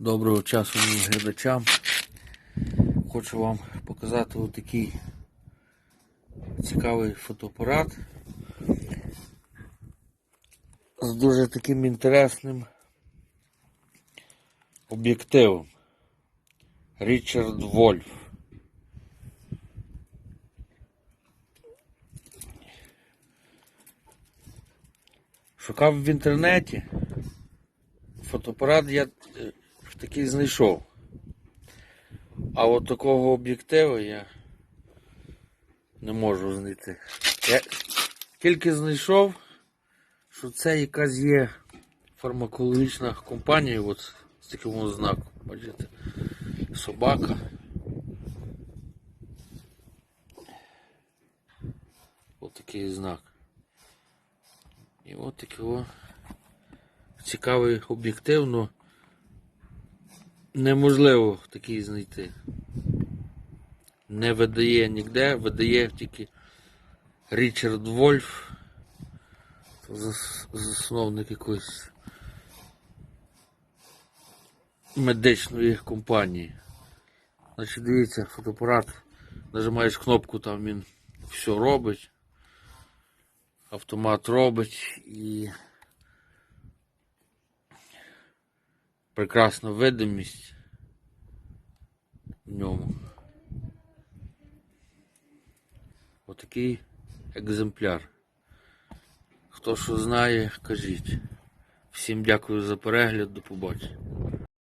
Доброго часу моїм глядачам. Хочу вам показати отакий цікавий фотоапарат з дуже таким інтересним об'єктивом. Річард Вольф. Шукав в інтернеті. Фотоапарат я такий знайшов. А от такого об'єктиву я не можу знайти. Я тільки знайшов, що це якась є фармакологічна компанія от з таким от знаком. Бачите? Собака. Ось такий знак. І от такий цікавий об'єктив, но неможливо такий знайти. Не видає ніде, видає тільки Річард Вольф, засновник якоїсь медичної компанії. Значить, дивіться, фотоапарат, нажимаєш кнопку, там він все робить. Автомат робить і прекрасна видимість в ньому. Отакий екземпляр. Хто що знає, кажіть. Всім дякую за перегляд, до побачення.